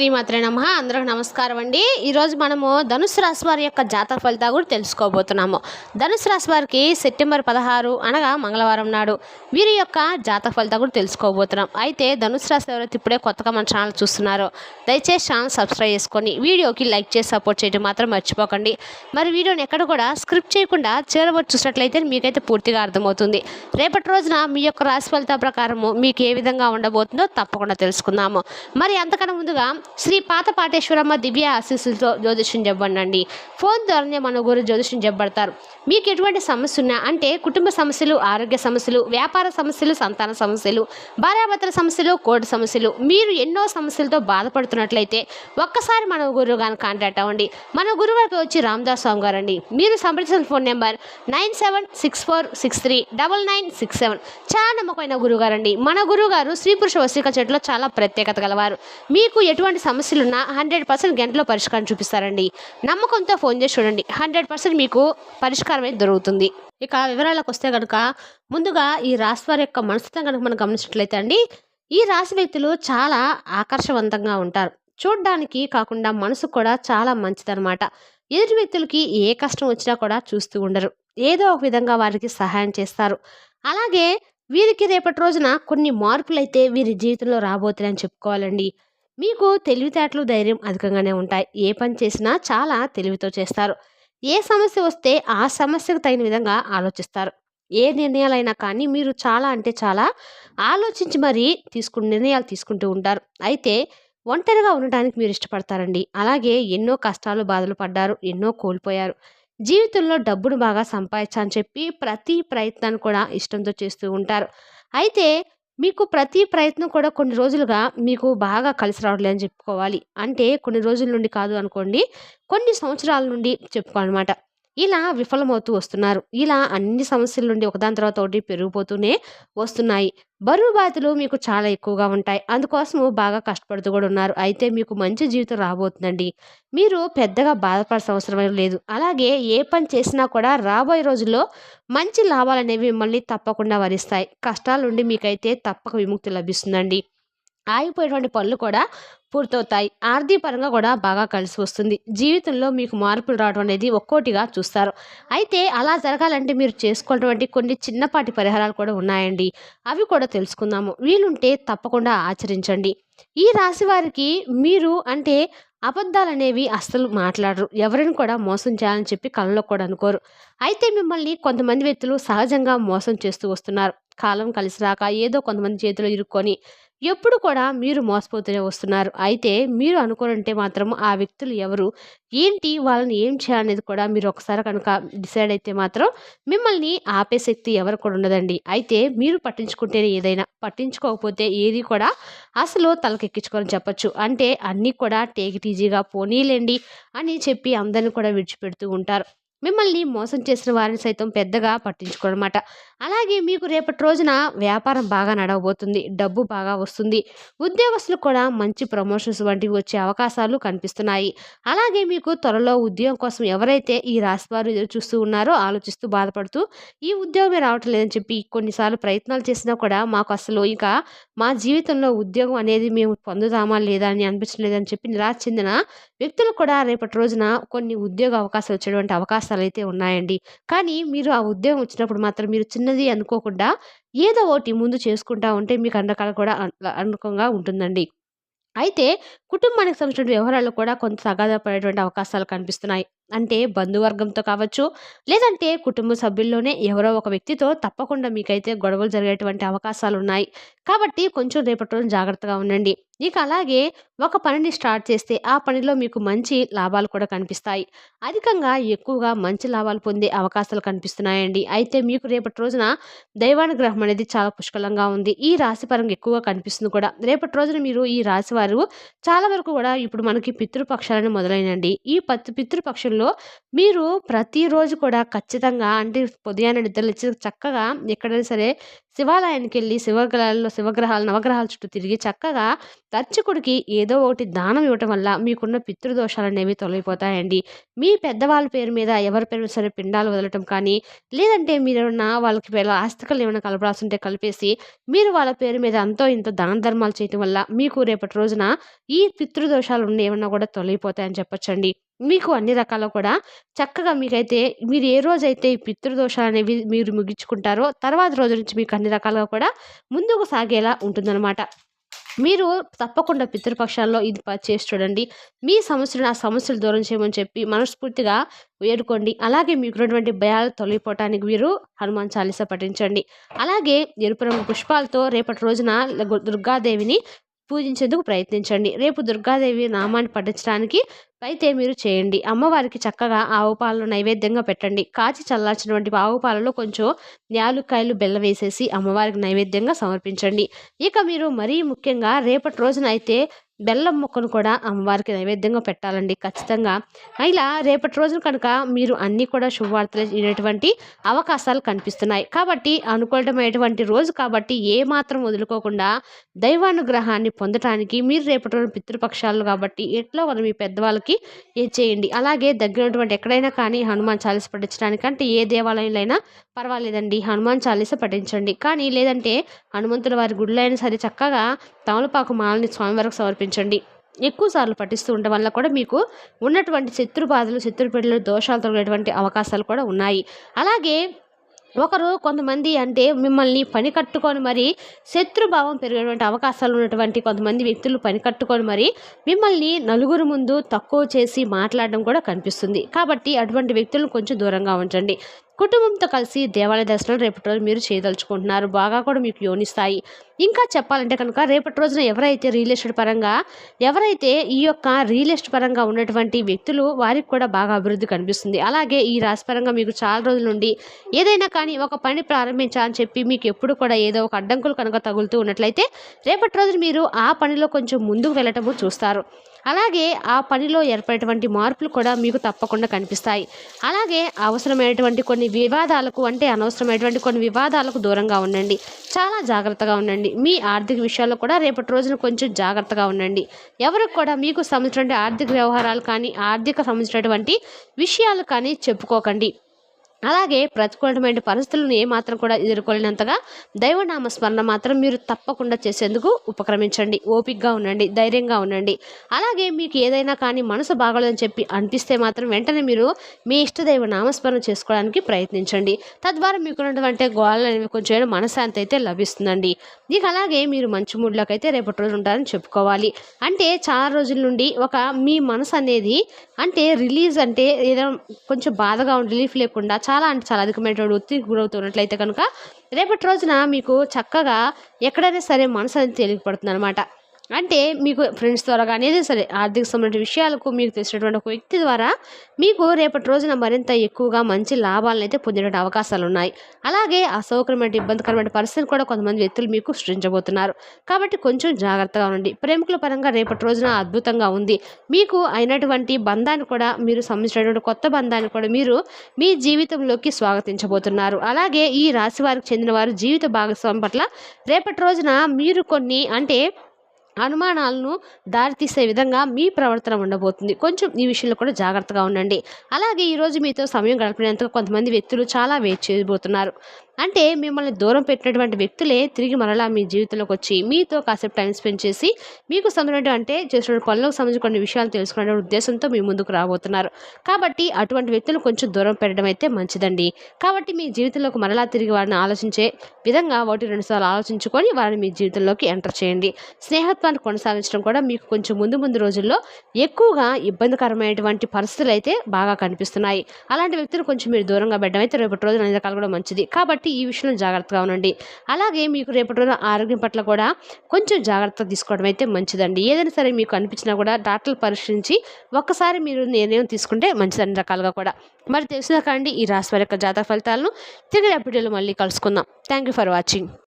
శ్రీమాత్రే నమ. అందరికి నమస్కారం అండి. ఈరోజు మనము ధనుసు రాశి వారి యొక్క జాతక ఫలితాలు కూడా తెలుసుకోబోతున్నాము. ధనుసు రాశి వారికి సెప్టెంబర్ పదహారు అనగా మంగళవారం నాడు వీరి యొక్క జాతక ఫలితాలు కూడా తెలుసుకోబోతున్నాం. అయితే ధనుసు రాశి ఎవరైతే ఇప్పుడే కొత్తగా మన ఛానల్ చూస్తున్నారో దయచేసి ఛానల్ సబ్స్క్రైబ్ చేసుకొని వీడియోకి లైక్ చేసి సపోర్ట్ చేయడం మాత్రం మర్చిపోకండి. మరి వీడియోని ఎక్కడ కూడా స్క్రిప్ట్ చేయకుండా చేరబడి చూసినట్లయితే మీకైతే పూర్తిగా అర్థమవుతుంది. రేపటి రోజున మీ యొక్క రాశి ఫలితాల ప్రకారము మీకు ఏ విధంగా ఉండబోతుందో తప్పకుండా తెలుసుకుందాము. మరి అంతకన్నా ముందుగా శ్రీ పాత పాటేశ్వరమ్మ దివ్య ఆశీస్సులతో జ్యోతిష్యం చెప్పండి ఫోన్ ద్వారానే మన గురు జ్యోతిష్యం చెప్పబడతారు. మీకు ఎటువంటి సమస్య ఉన్నా అంటే కుటుంబ సమస్యలు ఆరోగ్య సమస్యలు వ్యాపార సమస్యలు సంతాన సమస్యలు భార్యాభర్తల సమస్యలు కోర్టు సమస్యలు మీరు ఎన్నో సమస్యలతో బాధపడుతున్నట్లయితే ఒక్కసారి మన గురువు గారిని కాంటాక్ట్ అవ్వండి. మన గురువు గారికి వచ్చి రామదాస్ స్వామి గారు అండి మీరు సంప్రదించిన phone number nine seven six four six three double nine six seven. చాలా నమ్మకమైన గురువు మన గురువు గారు స్త్రీ పురుష వసీక చెట్టులో చాలా ప్రత్యేకత గలవారు. మీకు ఎటువంటి సమస్యలున్నా హండ్రెడ్ పర్సెంట్ గంటలో పరిష్కారం చూపిస్తారండి. నమ్మకంతో ఫోన్ చేసి చూడండి. హండ్రెడ్ పర్సెంట్ మీకు పరిష్కారం అయితే దొరుకుతుంది. ఇక వివరాలకు వస్తే కనుక ముందుగా ఈ రాశి వారి యొక్క మనస్తత్వం కనుక మనం గమనించినట్లయితే అండి ఈ రాశి వ్యక్తులు చాలా ఆకర్షవంతంగా ఉంటారు. చూడ్డానికి కాకుండా మనసు కూడా చాలా మంచిదన్నమాట. ఎదుటి వ్యక్తులకి ఏ కష్టం వచ్చినా కూడా చూస్తూ ఉండరు. ఏదో ఒక విధంగా వారికి సహాయం చేస్తారు. అలాగే వీరికి రేపటి రోజున కొన్ని మార్పులు అయితే వీరి జీవితంలో రాబోతున్నాయని చెప్పుకోవాలండి. మీకు తెలివితేటలు ధైర్యం అధికంగానే ఉంటాయి. ఏ పని చేసినా చాలా తెలివితో చేస్తారు. ఏ సమస్య వస్తే ఆ సమస్యకు తగిన విధంగా ఆలోచిస్తారు. ఏ నిర్ణయాలైనా కానీ మీరు చాలా అంటే చాలా ఆలోచించి మరీ తీసుకునే నిర్ణయాలు తీసుకుంటూ ఉంటారు. అయితే ఒంటరిగా ఉండటానికి మీరు ఇష్టపడతారండి. అలాగే ఎన్నో కష్టాలు బాధలు పడ్డారు ఎన్నో కోల్పోయారు. జీవితంలో డబ్బును బాగా సంపాదించని చెప్పి ప్రతి ప్రయత్నాన్ని కూడా ఇష్టంతో చేస్తూ ఉంటారు. అయితే మీకు ప్రతి ప్రయత్నం కూడా కొన్ని రోజులుగా మీకు బాగా కలిసి రావట్లేదు అని చెప్పుకోవాలి. అంటే కొన్ని రోజుల నుండి కాదు అనుకోండి కొన్ని సంవత్సరాల నుండి చెప్పుకోవాలన్నమాట. ఇలా విఫలమవుతూ వస్తున్నారు. ఇలా అన్ని సమస్యల నుండి ఒకదాని తర్వాత ఒకటి పెరిగిపోతూనే వస్తున్నాయి. బరువు బాధలు మీకు చాలా ఎక్కువగా ఉంటాయి. అందుకోసము బాగా కష్టపడుతూ కూడా ఉన్నారు. అయితే మీకు మంచి జీవితం రాబోతుందండి. మీరు పెద్దగా బాధపడాల్సిన అవసరం లేదు. అలాగే ఏ పని చేసినా కూడా రాబోయే రోజుల్లో మంచి లాభాలు అనేవి మిమ్మల్ని తప్పకుండా వరిస్తాయి. కష్టాల నుండి మీకైతే తప్పక విముక్తి లభిస్తుందండి. ఆగిపోయేటువంటి పనులు కూడా పూర్తవుతాయి. ఆర్థిక పరంగా కూడా బాగా కలిసి వస్తుంది. జీవితంలో మీకు మార్పులు రావడం అనేది ఒక్కోటిగా చూస్తారు. అయితే అలా జరగాలంటే మీరు చేసుకోవటువంటి కొన్ని చిన్నపాటి పరిహారాలు కూడా ఉన్నాయండి. అవి కూడా తెలుసుకుందాము. వీలుంటే తప్పకుండా ఆచరించండి. ఈ రాశి వారికి మీరు అంటే అబద్ధాలు అనేవి అస్సలు మాట్లాడరు. ఎవరిని కూడా మోసం చేయాలని చెప్పి కళ్ళలో కూడా అనుకోరు. అయితే మిమ్మల్ని కొంతమంది వ్యక్తులు సహజంగా మోసం చేస్తూ వస్తున్నారు. కాలం కలిసి రాక ఏదో కొంతమంది చేతిలో ఇరుక్కొని ఎప్పుడు కూడా మీరు మోసపోతూనే వస్తున్నారు. అయితే మీరు అనుకోనంటే మాత్రం ఆ వ్యక్తులు ఎవరు? ఏంటి? వాళ్ళని ఏం చేయాలనేది కూడా మీరు ఒకసారి కనుక డిసైడ్ అయితే మాత్రం మిమ్మల్ని ఆపే శక్తి ఎవరు కూడా ఉండదండి. అయితే మీరు పట్టించుకుంటేనే ఏదైనా పట్టించుకోకపోతే ఏది కూడా అసలు తలకెక్కించుకొని చెప్పొచ్చు. అంటే అన్నీ కూడా టేక్ ఈజీగా పోనీలేండి అని చెప్పి అందరిని కూడా విడిచిపెడుతూ ఉంటారు. మిమ్మల్ని మోసం చేసిన వారిని సైతం పెద్దగా పట్టించుకోనమాట. అలాగే మీకు రేపటి రోజున వ్యాపారం బాగా నడవబోతుంది డబ్బు బాగా వస్తుంది. ఉద్యోగస్తులు కూడా మంచి ప్రమోషన్స్ వంటివి వచ్చే అవకాశాలు కనిపిస్తున్నాయి. అలాగే మీకు త్వరలో ఉద్యోగం కోసం ఎవరైతే ఈ రాశివారు ఎదురు చూస్తూ ఉన్నారో ఆలోచిస్తూ బాధపడుతూ ఈ ఉద్యోగమే రావటం లేదని చెప్పి కొన్నిసార్లు ప్రయత్నాలు చేసినా కూడా మాకు అసలు ఇంకా మా జీవితంలో ఉద్యోగం అనేది మేము పొందుదామా లేదా అని అనిపించలేదని చెప్పి నిరాశ చెందిన వ్యక్తులు కూడా రేపటి రోజున కొన్ని ఉద్యోగ అవకాశాలు వచ్చేటువంటి అవకాశాలు అయితే ఉన్నాయండి. కానీ మీరు ఆ ఉద్యోగం వచ్చినప్పుడు మాత్రం మీరు చిన్న చిన్నది అనుకోకుండా ఏదో ఒకటి ముందు చేసుకుంటా ఉంటే మీకు అండకాలు కూడా అనుకంగా ఉంటుందండి. అయితే కుటుంబానికి సంబంధించిన వ్యవహారాలు కూడా కొంత తగాదా పడేటువంటి అవకాశాలు కనిపిస్తున్నాయి. అంటే బంధువర్గంతో కావచ్చు లేదంటే కుటుంబ సభ్యుల్లోనే ఎవరో ఒక వ్యక్తితో తప్పకుండా మీకైతే గొడవలు జరిగేటువంటి అవకాశాలు ఉన్నాయి కాబట్టి కొంచెం రేపటి రోజు జాగ్రత్తగా ఉండండి. ఇక అలాగే ఒక పనిని స్టార్ట్ చేస్తే ఆ పనిలో మీకు మంచి లాభాలు కూడా కనిపిస్తాయి. అధికంగా ఎక్కువగా మంచి లాభాలు పొందే అవకాశాలు కనిపిస్తున్నాయండి. అయితే మీకు రేపటి రోజున దైవానుగ్రహం అనేది చాలా పుష్కలంగా ఉంది. ఈ రాశి పరంగా ఎక్కువగా కనిపిస్తుంది కూడా. రేపటి రోజున మీరు ఈ రాశి వారు చాలా వరకు కూడా ఇప్పుడు మనకి పితృపక్షాలను మొదలైనండి ఈ పత్ పితృపక్షంలో సమయంలో మీరు ప్రతిరోజు కూడా ఖచ్చితంగా అంటే ఉదయాన్నే నిద్రలేచి చక్కగా ఎక్కడైనా సరే శివాలయానికి వెళ్ళి శివగ్రహాల్లో శివగ్రహాలు నవగ్రహాల చుట్టూ తిరిగి చక్కగా అర్చకుడికి ఏదో ఒకటి దానం ఇవ్వటం వల్ల మీకున్న పితృదోషాలు అనేవి తొలగిపోతాయండి. మీ పెద్దవాళ్ళ పేరు మీద ఎవరి పేరు సరే పిండాలు వదలటం కానీ లేదంటే మీరేమన్నా వాళ్ళకి వీళ్ళ ఆస్తికలు ఏమైనా కలపాల్సి ఉంటే కలిపేసి మీరు వాళ్ళ పేరు మీద అంతో ఇంత దాన ధర్మాలు చేయటం వల్ల మీకు రేపటి రోజున ఈ పితృదోషాలు ఉండి ఏమన్నా కూడా తొలగిపోతాయని చెప్పొచ్చండి. మీకు అన్ని రకాలు కూడా చక్కగా మీకైతే మీరు ఏ రోజైతే ఈ పితృదోషాలు అనేవి మీరు ముగించుకుంటారో తర్వాత రోజు నుంచి మీకు అన్ని రకాలుగా కూడా ముందుకు సాగేలా ఉంటుందన్నమాట. మీరు తప్పకుండా పితృపక్షాల్లో ఇది చేసి చూడండి. మీ సమస్యలను ఆ సమస్యలు దూరం చేయమని చెప్పి మనస్ఫూర్తిగా వేడుకోండి. అలాగే మీకున్నటువంటి భయాలు తొలగిపోవటానికి మీరు హనుమాన్ చాలీస పఠించండి. అలాగే ఎరుపు రంగు పుష్పాలతో రేపటి రోజున దుర్గాదేవిని పూజించేందుకు ప్రయత్నించండి. రేపు దుర్గాదేవి నామాన్ని పఠించడానికి అయితే మీరు చేయండి. అమ్మవారికి చక్కగా ఆవు పాలను నైవేద్యంగా పెట్టండి. కాచి చల్లార్చినటువంటి ఆవు పాలలో కొంచెం యాలుక్కాయలు బెల్లం వేసేసి అమ్మవారికి నైవేద్యంగా సమర్పించండి. ఇక మీరు మరీ ముఖ్యంగా రేపటి రోజున అయితే బెల్లం ముక్కను కూడా అమ్మవారికి నైవేద్యంగా పెట్టాలండి ఖచ్చితంగా. ఇలా రేపటి రోజున కనుక మీరు అన్నీ కూడా శుభవార్తలు వినేటువంటి అవకాశాలు కనిపిస్తున్నాయి. కాబట్టి అనుకూలమైనటువంటి రోజు కాబట్టి ఏ మాత్రం వదులుకోకుండా దైవానుగ్రహాన్ని పొందటానికి మీరు రేపటి రోజు పితృపక్షాలు కాబట్టి ఎట్లా వాళ్ళు మీ పెద్దవాళ్ళకి ఏ చేయండి? అలాగే దగ్గరటువంటి ఎక్కడైనా కానీ హనుమాన్ చాలీస పఠించడానికంటే ఏ దేవాలయంలో అయినా పర్వాలేదండి. హనుమాన్ చాలీస పఠించండి. కానీ లేదంటే హనుమంతుల వారి గుడిలో అయినా సరే చక్కగా తమలపాకు మాలని స్వామివారికి సమర్పించండి ఎక్కువ సార్లు పఠిస్తూ ఉండడం వల్ల కూడా మీకు ఉన్నటువంటి శత్రు బాధలు శత్రు పిల్లలు దోషాలు తొలగేటువంటి అవకాశాలు కూడా ఉన్నాయి. అలాగే ఒకరు కొంతమంది అంటే మిమ్మల్ని పని కట్టుకొని మరి శత్రుభావం పెరిగేటువంటి అవకాశాలు ఉన్నటువంటి కొంతమంది వ్యక్తులు పని కట్టుకొని మరి మిమ్మల్ని నలుగురు ముందు తక్కువ చేసి మాట్లాడడం కూడా కనిపిస్తుంది. కాబట్టి అటువంటి వ్యక్తులను కొంచెం దూరంగా ఉంచండి. కుటుంబంతో కలిసి దేవాలయ దర్శనం రేపటి రోజు మీరు చేయదలుచుకుంటున్నారు. బాగా కూడా మీకు యోనిస్తాయి. ఇంకా చెప్పాలంటే కనుక రేపటి రోజున ఎవరైతే రియల్ ఎస్టేట్ పరంగా ఎవరైతే ఈ యొక్క రియల్ ఎస్టేట్ పరంగా ఉన్నటువంటి వ్యక్తులు వారికి కూడా బాగా అభివృద్ధి కనిపిస్తుంది. అలాగే ఈ రాశి పరంగా మీకు చాలా రోజుల నుండి ఏదైనా కానీ ఒక పని ప్రారంభించాలని చెప్పి మీకు ఎప్పుడు కూడా ఏదో ఒక అడ్డంకులు కనుక తగులుతూ ఉన్నట్లయితే రేపటి రోజున మీరు ఆ పనిలో కొంచెం ముందుకు వెళ్ళటము చూస్తారు. అలాగే ఆ పనిలో ఏర్పడేటువంటి మార్పులు కూడా మీకు తప్పకుండా కనిపిస్తాయి. అలాగే అవసరమైనటువంటి కొన్ని వివాదాలకు అంటే అనవసరమైనటువంటి కొన్ని వివాదాలకు దూరంగా ఉండండి. చాలా జాగ్రత్తగా ఉండండి. మీ ఆర్థిక విషయాల్లో కూడా రేపటి రోజున కొంచెం జాగ్రత్తగా ఉండండి. ఎవరికి కూడా మీకు సంబంధించినటువంటి ఆర్థిక వ్యవహారాలు కానీ ఆర్థిక సంబంధించినటువంటి విషయాలు కానీ చెప్పుకోకండి. అలాగే ప్రతికూలమైన పరిస్థితులను ఏమాత్రం కూడా ఎదుర్కోలేనంతగా దైవనామ స్మరణ మాత్రం మీరు తప్పకుండా చేసేందుకు ఉపక్రమించండి. ఓపిక్గా ఉండండి ధైర్యంగా ఉండండి. అలాగే మీకు ఏదైనా కానీ మనసు బాగోలేదని చెప్పి అనిపిస్తే మాత్రం వెంటనే మీరు మీ ఇష్టదైవ నామస్మరణ చేసుకోవడానికి ప్రయత్నించండి. తద్వారా మీకున్నటువంటి గోళాలు అనేవి కొంచెం మనశాంతి అయితే లభిస్తుందండి. ఇక అలాగే మీరు మంచి మూడ్లోకి అయితే రేపటి రోజు ఉంటారని చెప్పుకోవాలి. అంటే చాలా రోజుల నుండి ఒక మీ మనసు అనేది అంటే రిలీజ్ అంటే ఏదో కొంచెం బాధగా ఉండి రిలీఫ్ లేకుండా చాలా అంటే చాలా అధికమైనటువంటి ఒత్తిడికి గురవుతున్నట్లయితే కనుక రేపటి రోజున మీకు చక్కగా ఎక్కడైనా సరే మనసు అనేది తేలికపడుతుంది అనమాట అంటే మీకు ఫ్రెండ్స్ ద్వారా కానీ ఏదైనా సరే ఆర్థిక సంబంధించిన విషయాలకు మీకు తెలిసినటువంటి ఒక వ్యక్తి ద్వారా మీకు రేపటి రోజున మరింత ఎక్కువగా మంచి లాభాలను అయితే పొందేటువంటి అవకాశాలు ఉన్నాయి. అలాగే అసౌకర్యమైన ఇబ్బందికరమైన పరిస్థితిని కూడా కొంతమంది వ్యక్తులు మీకు సృష్టించబోతున్నారు. కాబట్టి కొంచెం జాగ్రత్తగా ఉండండి. ప్రేమికుల పరంగా రేపటి రోజున అద్భుతంగా ఉంది. మీకు అయినటువంటి బంధాన్ని కూడా మీరు సంబంధించినటువంటి కొత్త బంధాన్ని కూడా మీరు మీ జీవితంలోకి స్వాగతించబోతున్నారు. అలాగే ఈ రాశి వారికి చెందిన వారు జీవిత భాగస్వామి పట్ల రేపటి రోజున మీరు కొన్ని అంటే అనుమానాలను దారితీసే విధంగా మీ ప్రవర్తన ఉండబోతుంది. కొంచెం ఈ విషయంలో కూడా జాగ్రత్తగా ఉండండి. అలాగే ఈరోజు మీతో సమయం గడిపినందుకు కొంతమంది వ్యక్తులు చాలా వెయిట్ చేయబోతున్నారు. అంటే మిమ్మల్ని దూరం పెట్టినటువంటి వ్యక్తులే తిరిగి మరలా మీ జీవితంలోకి వచ్చి మీతో కాసేపు టైం స్పెండ్ చేసి మీకు సంబంధించిన అంటే చేసిన పనులకు సంబంధించిన కొన్ని విషయాలు తెలుసుకునే ఉద్దేశంతో మీ ముందుకు రాబోతున్నారు. కాబట్టి అటువంటి వ్యక్తులు కొంచెం దూరం పెట్టడం అయితే మంచిదండి. కాబట్టి మీ జీవితంలోకి మరలా తిరిగి వారిని ఆలోచించే విధంగా ఒకటి రెండు సార్లు ఆలోచించుకొని వారిని మీ జీవితంలోకి ఎంటర్ చేయండి. స్నేహత్వాన్ని కొనసాగించడం కూడా మీకు కొంచెం ముందు ముందు రోజుల్లో ఎక్కువగా ఇబ్బందికరమైనటువంటి పరిస్థితులు అయితే బాగా కనిపిస్తున్నాయి. అలాంటి వ్యక్తులు కొంచెం మీరు దూరంగా పెట్టడం అయితే రేపటి రోజున అన్ని రకాలు కూడా మంచిది. కాబట్టి ఈ విషయంలో జాగ్రత్తగా ఉండండి. అలాగే మీకు రేపటి రోజున ఆరోగ్యం పట్ల కూడా కొంచెం జాగ్రత్త తీసుకోవడం అయితే మంచిదండి. ఏదైనా సరే మీకు అనిపించినా కూడా డాక్టర్లు పరిశీలించి ఒక్కసారి మీరు నిర్ణయం తీసుకుంటే మంచిదండి రకాలుగా కూడా. మరి తెలిసిన కాండి ఈ రాశి వారి యొక్క జాతక ఫలితాలను తిరిగి వీడియోలో మళ్ళీ కలుసుకుందాం. Thank you for watching